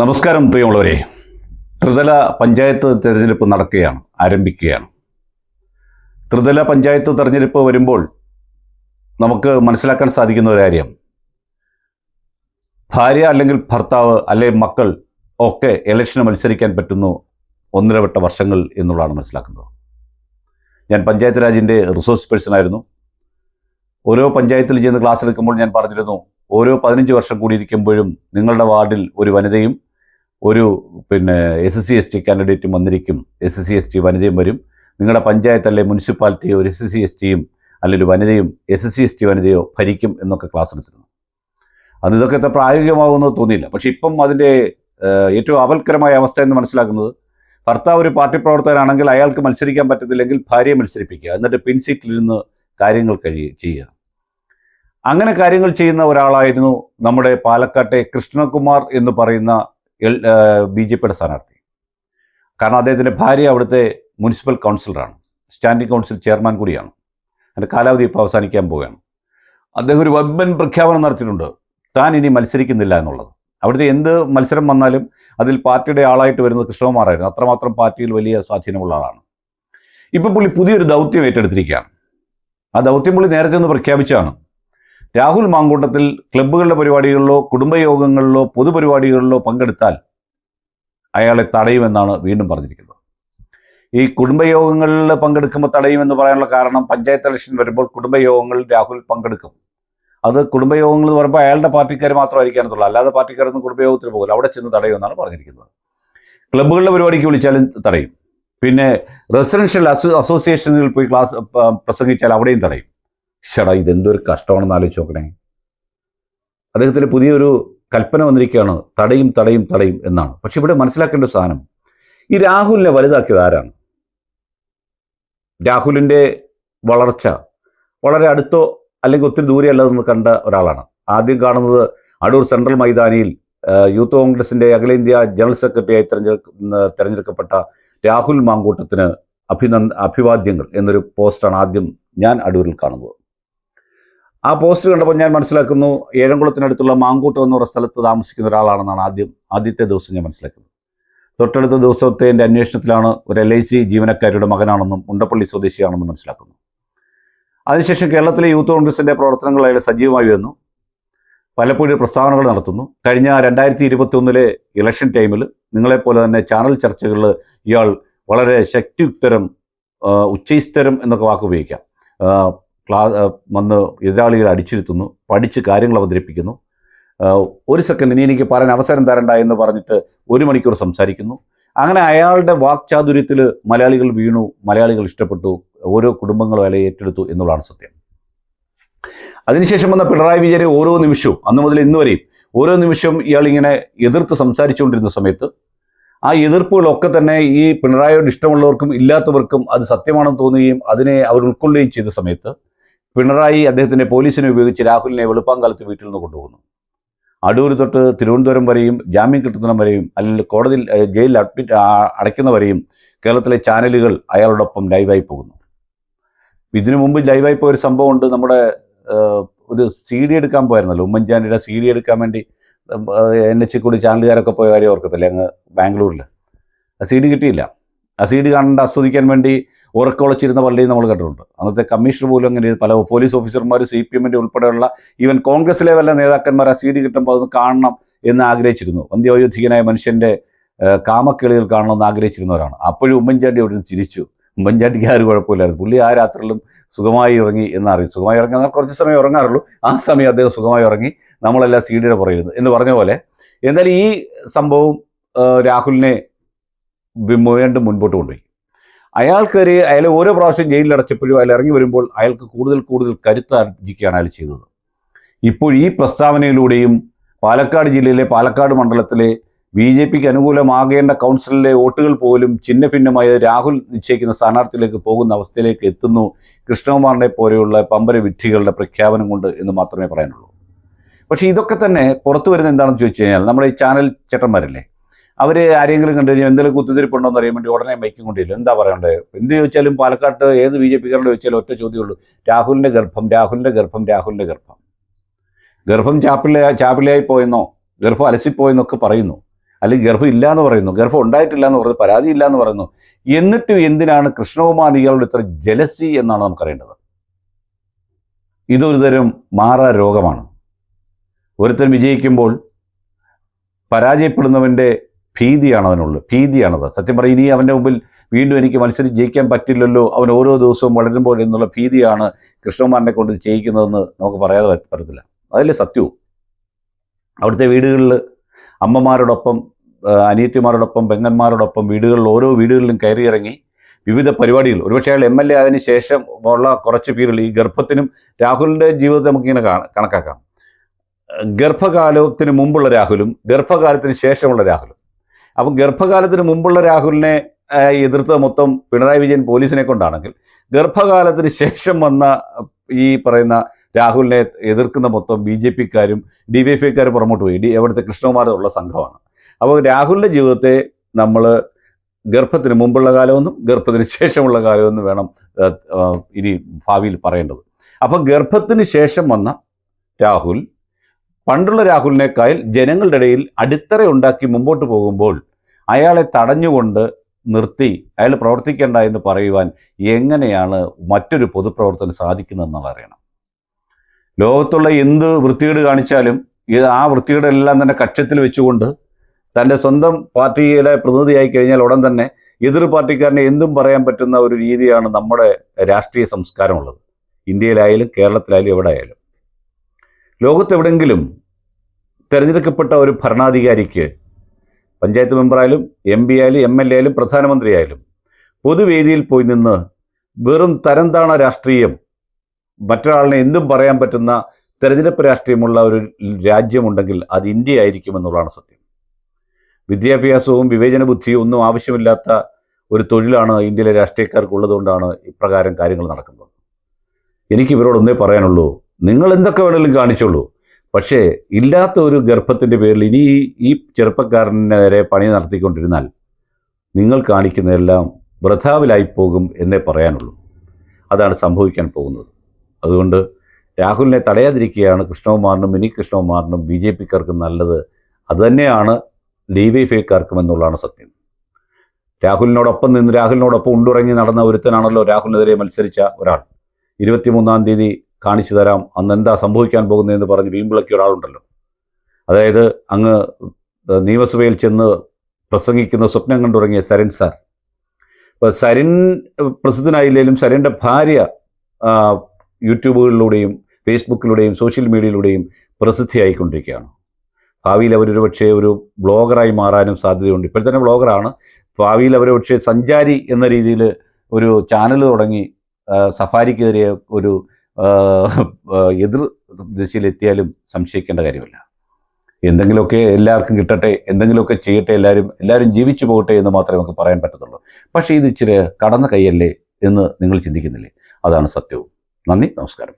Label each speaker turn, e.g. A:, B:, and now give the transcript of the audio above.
A: നമസ്കാരം പ്രിയമുള്ളവരെ. ത്രിതല പഞ്ചായത്ത് തിരഞ്ഞെടുപ്പ് നടക്കുകയാണ് ആരംഭിക്കുകയാണ്. ത്രിതല പഞ്ചായത്ത് തിരഞ്ഞെടുപ്പ് വരുമ്പോൾ നമുക്ക് മനസ്സിലാക്കാൻ സാധിക്കുന്ന ഒരു കാര്യം. ഭാര്യ അല്ലെങ്കിൽ ഭർത്താവ് അല്ലെങ്കിൽ മക്കൾ ഒക്കെ ഇലക്ഷന് മത്സരിക്കാൻ പറ്റുന്നു ഒന്നരവട്ട വർഷങ്ങൾ എന്നുള്ളതാണ് മനസ്സിലാക്കുന്നത്. ഞാൻ പഞ്ചായത്ത് രാജിന്റെ റിസോഴ്സ് പേഴ്സൺ ആയിരുന്നു. ഓരോ പഞ്ചായത്തിൽ ചെന്ന് ക്ലാസ് എടുക്കുമ്പോൾ ഞാൻ പറഞ്ഞിരുന്നു ഓരോ പതിനഞ്ച് വർഷം കൂടിയിരിക്കുമ്പോഴും നിങ്ങളുടെ വാർഡിൽ ഒരു വനിതയും ഒരു പിന്നെ S S C S T കാൻഡിഡേറ്റും വന്നിരിക്കും. S S C S T വനിതയും വരും. നിങ്ങളുടെ പഞ്ചായത്ത് അല്ലെ മുനിസിപ്പാലിറ്റി ഒരു എസ് എസ് സി എസ് ടിയും അല്ലെങ്കിൽ വനിതയും S S C S T വനിതയോ ഭരിക്കും എന്നൊക്കെ ക്ലാസ് എടുത്തിരുന്നു. അന്ന് ഇതൊക്കെ എത്ര പ്രായോഗികമാകുമെന്ന് തോന്നിയില്ല. പക്ഷേ ഇപ്പം അതിന്റെ ഏറ്റവും അപൽക്കരമായ അവസ്ഥ എന്ന് മനസ്സിലാക്കുന്നത് ഭർത്താവ് ഒരു പാർട്ടി പ്രവർത്തകനാണെങ്കിൽ അയാൾക്ക് മത്സരിക്കാൻ പറ്റത്തില്ലെങ്കിൽ ഭാര്യയെ മത്സരിപ്പിക്കുക. എന്നിട്ട് പിൻസീറ്റിൽ നിന്ന് കാര്യങ്ങൾ കഴി ചെയ്യുക. അങ്ങനെ കാര്യങ്ങൾ ചെയ്യുന്ന ഒരാളായിരുന്നു നമ്മുടെ പാലക്കാട്ടെ കൃഷ്ണകുമാർ എന്ന് പറയുന്ന എൽ ബി ജെ പിയുടെ സ്ഥാനാർത്ഥി. കാരണം അദ്ദേഹത്തിന്റെ ഭാര്യ അവിടുത്തെ മുനിസിപ്പൽ കൗൺസിലറാണ്. സ്റ്റാൻഡിംഗ് കൗൺസിൽ ചെയർമാൻ കൂടിയാണ്. അതിന്റെ കാലാവധി ഇപ്പോൾ അവസാനിക്കാൻ പോവുകയാണ്. അദ്ദേഹം ഒരു വമ്പൻ പ്രഖ്യാപനം നടത്തിയിട്ടുണ്ട്. താൻ ഇനി മത്സരിക്കുന്നില്ല എന്നുള്ളത്. അവിടുത്തെ എന്ത് മത്സരം വന്നാലും അതിൽ പാർട്ടിയുടെ ആളായിട്ട് വരുന്നത് കൃഷ്ണകുമാറായിരുന്നു. അത്രമാത്രം പാർട്ടിയിൽ വലിയ സ്വാധീനമുള്ള ആളാണ്. ഇപ്പോൾ പുള്ളി പുതിയൊരു ദൗത്യം ഏറ്റെടുത്തിരിക്കുകയാണ്. ആ ദൗത്യം പുള്ളി നേരത്തെ ഒന്ന് പ്രഖ്യാപിച്ചാണ് രാഹുൽ മാങ്കൂട്ടത്തിൽ ക്ലബ്ബുകളുടെ പരിപാടികളിലോ കുടുംബയോഗങ്ങളിലോ പൊതുപരിപാടികളിലോ പങ്കെടുത്താൽ അയാളെ തടയുമെന്നാണ് വീണ്ടും പറഞ്ഞിരിക്കുന്നത്. ഈ കുടുംബയോഗങ്ങളിൽ പങ്കെടുക്കുമ്പോൾ തടയുമെന്ന് പറയാനുള്ള കാരണം പഞ്ചായത്ത് ഇലക്ഷൻ വരുമ്പോൾ കുടുംബയോഗങ്ങളിൽ രാഹുൽ പങ്കെടുക്കും. അത് കുടുംബയോഗങ്ങൾ എന്ന് പറയുമ്പോൾ അയാളുടെ പാർട്ടിക്കാർ മാത്രമായിരിക്കാനത്തുള്ളൂ അല്ലാതെ പാർട്ടിക്കാരൊന്നും കുടുംബയോഗത്തിൽ പോകില്ല. അവിടെ ചെന്ന് തടയുമെന്നാണ് പറഞ്ഞിരിക്കുന്നത്. ക്ലബ്ബുകളുടെ പരിപാടിക്ക് വിളിച്ചാലും തടയും. പിന്നെ റെസിഡൻഷ്യൽ അസോസിയേഷനിൽ പോയി ക്ലാസ് പ്രസംഗിച്ചാൽ അവിടെയും തടയും. ഷടാ ഇതെന്തൊരു കഷ്ടമാണെന്ന് ആലോചിച്ച് നോക്കണേ. അദ്ദേഹത്തിന് പുതിയൊരു കൽപ്പന വന്നിരിക്കുകയാണ് തടയും തടയും തടയും എന്നാണ്. പക്ഷെ ഇവിടെ മനസ്സിലാക്കേണ്ട ഒരു സാധനം ഈ രാഹുലിനെ വലുതാക്കിയത് ആരാണ്? രാഹുലിന്റെ വളർച്ച വളരെ അടുത്തോ അല്ലെങ്കിൽ ഒത്തിരി ദൂരെ അല്ലതെന്ന് കണ്ട ഒരാളാണ്. ആദ്യം കാണുന്നത് അടൂർ സെൻട്രൽ മൈതാനിയിൽ യൂത്ത് കോൺഗ്രസിന്റെ അഖിലേന്ത്യാ ജനറൽ സെക്രട്ടറിയായി തെരഞ്ഞെടുക്കുന്ന തെരഞ്ഞെടുക്കപ്പെട്ട രാഹുൽ മാങ്കൂട്ടത്തിന് അഭിനന്ദ അഭിവാദ്യങ്ങൾ എന്നൊരു പോസ്റ്റാണ് ആദ്യം ഞാൻ അടൂരിൽ കാണുന്നത്. ആ പോസ്റ്റ് കണ്ടപ്പോൾ ഞാൻ മനസ്സിലാക്കുന്നു ഏഴംകുളത്തിനടുത്തുള്ള മാങ്കൂട്ടം എന്ന് പറയുന്ന സ്ഥലത്ത് താമസിക്കുന്ന ഒരാളാണെന്നാണ് ആദ്യം ആദ്യത്തെ ദിവസം ഞാൻ മനസ്സിലാക്കുന്നത്. തൊട്ടടുത്ത ദിവസത്തെ എന്റെ അന്വേഷണത്തിലാണ് ഒരു എൽ ഐ സി ജീവനക്കാരിയുടെ മകനാണെന്നും മുണ്ടപ്പള്ളി സ്വദേശിയാണെന്നും മനസ്സിലാക്കുന്നു. അതിനുശേഷം കേരളത്തിലെ യൂത്ത് കോൺഗ്രസിന്റെ പ്രവർത്തനങ്ങൾ അയാൾ സജീവമായി വന്നു. പലപ്പോഴും പ്രസ്താവനകൾ നടത്തുന്നു. കഴിഞ്ഞ രണ്ടായിരത്തി ഇരുപത്തി ഒന്നിലെ ഇലക്ഷൻ ടൈമിൽ നിങ്ങളെപ്പോലെ തന്നെ ചാനൽ ചർച്ചകളിൽ ഇയാൾ വളരെ ശക്തിയുക്തരം ഉച്ചൈസ്തരം എന്നൊക്കെ വാക്ക് ഉപയോഗിക്കാം ക്ലാ വന്ന് എതിരാളികളെ അടിച്ചിരുത്തുന്നു പഠിച്ച് കാര്യങ്ങൾ അവതരിപ്പിക്കുന്നു. ഒരു സെക്കൻഡ് ഇനി എനിക്ക് പറയാൻ അവസരം തരണ്ട എന്ന് പറഞ്ഞിട്ട് ഒരു മണിക്കൂർ സംസാരിക്കുന്നു. അങ്ങനെ അയാളുടെ വാക്ചാതുര്യത്തിൽ മലയാളികൾ വീണു മലയാളികൾ ഇഷ്ടപ്പെട്ടു ഓരോ കുടുംബങ്ങളും അയാളെ ഏറ്റെടുത്തു എന്നുള്ളതാണ് സത്യം. അതിനുശേഷം വന്ന പിണറായി വിജയനെ ഓരോ നിമിഷവും അന്ന് മുതൽ ഇന്ന് വരെയും ഓരോ നിമിഷവും ഇയാളിങ്ങനെ എതിർത്ത് സംസാരിച്ചുകൊണ്ടിരുന്ന സമയത്ത് ആ എതിർപ്പുകളൊക്കെ തന്നെ ഈ പിണറായിയോട് ഇഷ്ടമുള്ളവർക്കും ഇല്ലാത്തവർക്കും അത് സത്യമാണെന്ന് തോന്നുകയും അതിനെ അവർ ഉൾക്കൊള്ളുകയും ചെയ്ത സമയത്ത് പിണറായി അദ്ദേഹത്തിന്റെ പോലീസിനെ ഉപയോഗിച്ച് രാഹുലിനെ വെളുപ്പാങ്കാലത്ത് വീട്ടിൽ നിന്ന് കൊണ്ടുപോകുന്നു. അടൂർ തൊട്ട് തിരുവനന്തപുരം വരെയും ജാമ്യം കിട്ടുന്ന വരെയും അല്ലെങ്കിൽ കോടതിയിൽ ജയിലിൽ അഡ്മിറ്റ് അടയ്ക്കുന്നവരെയും കേരളത്തിലെ ചാനലുകൾ അയാളോടൊപ്പം ലൈവായി പോകുന്നു. ഇതിനു മുമ്പ് ലൈവായി പോയ ഒരു സംഭവമുണ്ട് നമ്മുടെ ഒരു സി ഡി എടുക്കാൻ പോയിരുന്നല്ലോ ഉമ്മൻചാണ്ടിയുടെ സി ഡി എടുക്കാൻ വേണ്ടി എൻ എച്ച് കൂടി ചാനലുകാരൊക്കെ പോയ കാര്യം ഓർക്കത്തില്ലേ അങ്ങ് ബാംഗ്ലൂരിൽ ആ സി ഡി കിട്ടിയില്ല. ആ സി ഡി കാണേണ്ട ആസ്വദിക്കാൻ വേണ്ടി ഉറക്കമുളച്ചിരുന്ന പള്ളിയും നമ്മൾ കണ്ടിട്ടുണ്ട്. അന്നത്തെ കമ്മീഷണർ പോലും അങ്ങനെ പല പോലീസ് ഓഫീസർമാർ സി പി എമ്മിന്റെ ഉൾപ്പെടെയുള്ള ഈവൻ കോൺഗ്രസിലെ വല്ല നേതാക്കന്മാർ ആ സീറ്റ് കിട്ടുമ്പോൾ അതൊന്ന് കാണണം എന്ന് ആഗ്രഹിച്ചിരുന്നു. വന്ധ്യോയോധികനായ മനുഷ്യന്റെ ഏഹ്, കാണണം എന്ന് ആഗ്രഹിച്ചിരുന്നവരാണ്. അപ്പോഴും ഉമ്മൻചാണ്ടി അവിടെ നിന്ന് ചിരിച്ചു. ഉമ്മൻചാണ്ടിക്ക് ആരും കുഴപ്പമില്ലായിരുന്നു. പുള്ളി ആ രാത്രിയിലും സുഖമായി ഉറങ്ങി എന്നറിയും സുഖമായി ഉറങ്ങി കുറച്ച് സമയം ഉറങ്ങാറുള്ളൂ. ആ സമയം അദ്ദേഹം സുഖമായി ഉറങ്ങി നമ്മളെല്ലാം സി ഡിയുടെ പുറകിരുന്നു എന്ന് പറഞ്ഞ പോലെ എന്തായാലും ഈ സംഭവം രാഹുലിനെ വീണ്ടും മുൻപോട്ട് കൊണ്ടുപോയി. അയാൾക്കൊരു അയാൾ ഓരോ പ്രാവശ്യം ജയിലിൽ അടച്ചപ്പോഴും അയാൾ ഇറങ്ങി വരുമ്പോൾ അയാൾക്ക് കൂടുതൽ കൂടുതൽ കരുത്ത് ആർജിക്കുകയാണ് അയാൾ ചെയ്തത്. ഇപ്പോൾ ഈ പ്രസ്താവനയിലൂടെയും പാലക്കാട് ജില്ലയിലെ പാലക്കാട് മണ്ഡലത്തിലെ ബി ജെ പിക്ക് അനുകൂലമാകേണ്ട കൗൺസിലിലെ വോട്ടുകൾ പോലും ചിഹ്ന ഭിന്നമായ രാഹുൽ നിശ്ചയിക്കുന്ന സ്ഥാനാർത്ഥിയിലേക്ക് പോകുന്ന അവസ്ഥയിലേക്ക് എത്തുന്നു കൃഷ്ണകുമാറിനെ പോലെയുള്ള പമ്പര വിഡ്ഢികളുടെ പ്രഖ്യാപനം കൊണ്ട് എന്ന് മാത്രമേ പറയാനുള്ളൂ. പക്ഷേ ഇതൊക്കെ തന്നെ പുറത്തു വരുന്ന എന്താണെന്ന് ചോദിച്ചു കഴിഞ്ഞാൽ നമ്മുടെ ഈ ചാനൽ ചേട്ടന്മാരല്ലേ? അവർ ആരെങ്കിലും കണ്ടു കഴിഞ്ഞാൽ എന്തെങ്കിലും കുത്തിത്തിരിപ്പുണ്ടോ എന്ന് അറിയാൻ വേണ്ടി ഉടനെ മൈക്കും കൊണ്ടില്ല എന്താ പറയണ്ടേ? എന്ത് ചോദിച്ചാലും പാലക്കാട്ട് ഏത് ബി ജെ പിക്കാരോട് ചോദിച്ചാലും ഒറ്റ ചോദ്യമുള്ളൂ രാഹുലിന്റെ ഗർഭം രാഹുലിന്റെ ഗർഭം രാഹുലിന്റെ ഗർഭം. ഗർഭം ചാപ്പില ചാപ്പിലയായി പോയെന്നോ ഗർഭം അലസിപ്പോയെന്നൊക്കെ പറയുന്നു. അല്ലെങ്കിൽ ഗർഭം ഇല്ല എന്ന് പറയുന്നു. ഗർഭം ഉണ്ടായിട്ടില്ല എന്ന് പറയുന്നു. പരാതി ഇല്ല എന്ന് പറയുന്നു. എന്നിട്ടും എന്തിനാണ് കൃഷ്ണകുമാർ ഇയാളുടെ ഇത്ര ജലസി എന്നാണ് നമുക്കറിയേണ്ടത്? ഇതൊരു തരം മാറാ രോഗമാണ്. ഒരുത്തൻ വിജയിക്കുമ്പോൾ പരാജയപ്പെടുന്നവന്റെ ഭീതിയാണ് അവനുള്ളത്. ഭീതിയാണത്. സത്യം പറയും ഇനി അവന്റെ മുമ്പിൽ വീണ്ടും എനിക്ക് മത്സരിച്ച് ജയിക്കാൻ പറ്റില്ലല്ലോ. അവൻ ഓരോ ദിവസവും വളരുമ്പോൾ എന്നുള്ള ഭീതിയാണ് കൃഷ്ണകുമാറിനെ കൊണ്ട് ചെയ്യിക്കുന്നതെന്ന് നമുക്ക് പറയാതെ പറ്റ- പറ്റത്തില്ല. അതല്ലേ സത്യവും? അവിടുത്തെ വീടുകളിൽ അമ്മമാരോടൊപ്പം അനിയത്തിമാരോടൊപ്പം പെങ്ങന്മാരോടൊപ്പം വീടുകളിൽ ഓരോ വീടുകളിലും കയറി ഇറങ്ങി വിവിധ പരിപാടികൾ. ഒരുപക്ഷെ അയാൾ എം എൽ എ ആയതിനു ശേഷം ഉള്ള കുറച്ച് പേരുകൾ ഈ ഗർഭത്തിനും രാഹുലിന്റെ ജീവിതത്തെ നമുക്കിങ്ങനെ കാണ- കണക്കാക്കാം. ഗർഭകാലത്തിന് മുമ്പുള്ള രാഹുലും ഗർഭകാലത്തിന് ശേഷമുള്ള രാഹുലും. അപ്പം ഗർഭകാലത്തിന് മുമ്പുള്ള രാഹുലിനെ എതിർത്ത മൊത്തം പിണറായി വിജയൻ പോലീസിനെ കൊണ്ടാണെങ്കിൽ ഗർഭകാലത്തിന് ശേഷം വന്ന ഈ പറയുന്ന രാഹുലിനെ എതിർക്കുന്ന മൊത്തം ബി ജെ പിക്കാരും ഡി വൈ എഫ് ഐക്കാരും പുറമോട്ട് പോയി. ഡി അവിടുത്തെ കൃഷ്ണകുമാരുള്ള സംഘമാണ്. അപ്പോൾ രാഹുലിന്റെ ജീവിതത്തെ നമ്മൾ ഗർഭത്തിന് മുമ്പുള്ള കാലമെന്നും ഗർഭത്തിന് ശേഷമുള്ള കാലമെന്നും വേണം ഇനി ഭാവിയിൽ പറയേണ്ടത്. അപ്പോൾ ഗർഭത്തിന് ശേഷം വന്ന രാഹുൽ പണ്ടുള്ള രാഹുലിനേക്കാൾ ജനങ്ങളുടെ ഇടയിൽ അടിത്തറ ഉണ്ടാക്കി മുമ്പോട്ട് പോകുമ്പോൾ അയാളെ തടഞ്ഞുകൊണ്ട് നിർത്തി അയാൾ പ്രവർത്തിക്കേണ്ട എന്ന് പറയുവാൻ എങ്ങനെയാണ് മറ്റൊരു പൊതുപ്രവർത്തനം സാധിക്കുന്നതെന്നുള്ള അറിയണം. ലോകത്തുള്ള എന്ത് വൃത്തികേട് കാണിച്ചാലും ഇത് ആ വൃത്തികേടെല്ലാം തന്നെ കക്ഷത്തിൽ വെച്ചുകൊണ്ട് തന്റെ സ്വന്തം പാർട്ടിയുടെ പ്രതിനിധിയായി കഴിഞ്ഞാൽ ഉടൻ തന്നെ എതിർ പാർട്ടിക്കാരനെ എന്തും പറയാൻ പറ്റുന്ന ഒരു രീതിയാണ് നമ്മുടെ രാഷ്ട്രീയ സംസ്കാരമുള്ളത്. ഇന്ത്യയിലായാലും കേരളത്തിലായാലും എവിടെ ആയാലും ലോകത്തെവിടെങ്കിലും തിരഞ്ഞെടുക്കപ്പെട്ട ഒരു ഭരണാധികാരിക്ക് പഞ്ചായത്ത് മെമ്പറായാലും എം പി ആയാലും എം എൽ എ ആയാലും പ്രധാനമന്ത്രി ആയാലും പൊതുവേദിയിൽ പോയി നിന്ന് വെറും തരംതാണ രാഷ്ട്രീയം മറ്റൊരാളിനെ എന്തും പറയാൻ പറ്റുന്ന തെരഞ്ഞെടുപ്പ് രാഷ്ട്രീയമുള്ള ഒരു രാജ്യമുണ്ടെങ്കിൽ അത് ഇന്ത്യ ആയിരിക്കും എന്നുള്ളതാണ് സത്യം. വിദ്യാഭ്യാസവും വിവേചന ബുദ്ധിയും ഒന്നും ആവശ്യമില്ലാത്ത ഒരു തൊഴിലാണ് ഇന്ത്യയിലെ രാഷ്ട്രീയക്കാർക്കുള്ളതുകൊണ്ടാണ് ഇപ്രകാരം കാര്യങ്ങൾ നടക്കുന്നത്. എനിക്ക് ഇവരോട് ഒന്നേ പറയാനുള്ളൂ. നിങ്ങൾ എന്തൊക്കെ വേണമെങ്കിലും കാണിച്ചോളൂ. പക്ഷേ ഇല്ലാത്ത ഒരു ഗർഭത്തിന്റെ പേരിൽ ഇനി ഈ- ചെറുപ്പക്കാരനെതിരെ പണി നടത്തിക്കൊണ്ടിരുന്നാൽ നിങ്ങൾ കാണിക്കുന്നതെല്ലാം വൃഥാവിലായി പോകും എന്നേ പറയാനുള്ളൂ. അതാണ് സംഭവിക്കാൻ പോകുന്നത്. അതുകൊണ്ട് രാഹുലിനെ തടയാതിരിക്കുകയാണ് കൃഷ്ണകുമാറിനും മിനി കൃഷ്ണകുമാറിനും ബി ജെ പിക്കാർക്കും നല്ലത്. അതുതന്നെയാണ് ഡി വൈ ഫൈക്കാർക്കും എന്നുള്ളതാണ് സത്യം. രാഹുലിനോടൊപ്പം നിന്ന് രാഹുലിനോടൊപ്പം ഉണ്ടുറങ്ങി നടന്ന ഒരുത്തനാണല്ലോ രാഹുലിനെതിരെ മത്സരിച്ച ഒരാൾ. ഇരുപത്തിമൂന്നാം തീയതി കാണിച്ചു തരാം. അന്ന് എന്താ സംഭവിക്കാൻ പോകുന്നതെന്ന് പറഞ്ഞ് വീമ്പിളക്കിയ ഒരാളുണ്ടല്ലോ. അതായത് അങ്ങ് നിയമസഭയിൽ ചെന്ന് പ്രസംഗിക്കുന്ന സ്വപ്നം കണ്ടുറങ്ങിയ സരൻ സാർ. ഇപ്പോൾ സരിൻ പ്രസിദ്ധനായില്ലെങ്കിലും സരിന്റെ ഭാര്യ യൂട്യൂബുകളിലൂടെയും ഫേസ്ബുക്കിലൂടെയും സോഷ്യൽ മീഡിയയിലൂടെയും പ്രസിദ്ധിയായിക്കൊണ്ടിരിക്കുകയാണ്. ഭാവിയിൽ അവരൊരു പക്ഷേ ഒരു ബ്ലോഗറായി മാറാനും സാധ്യതയുണ്ട്. ഇപ്പോൾ തന്നെ ബ്ലോഗറാണ്. ഭാവിയിൽ അവർ പക്ഷേ സഞ്ചാരി എന്ന രീതിയിൽ ഒരു ചാനൽ തുടങ്ങി സഫാരിക്കെതിരെ ഒരു എതിർ ദിശയിലെത്തിയാലും സംശയിക്കേണ്ട കാര്യമില്ല. എന്തെങ്കിലുമൊക്കെ എല്ലാവർക്കും കിട്ടട്ടെ എന്തെങ്കിലുമൊക്കെ ചെയ്യട്ടെ എല്ലാവരും എല്ലാവരും ജീവിച്ചു പോകട്ടെ എന്ന് മാത്രമേ നമുക്ക് പറയാൻ പറ്റത്തുള്ളൂ. പക്ഷേ ഇത് ഇച്ചിരി കടന്ന കൈയല്ലേ എന്ന് നിങ്ങൾ ചിന്തിക്കുന്നില്ലേ? അതാണ് സത്യവും. നന്ദി നമസ്കാരം.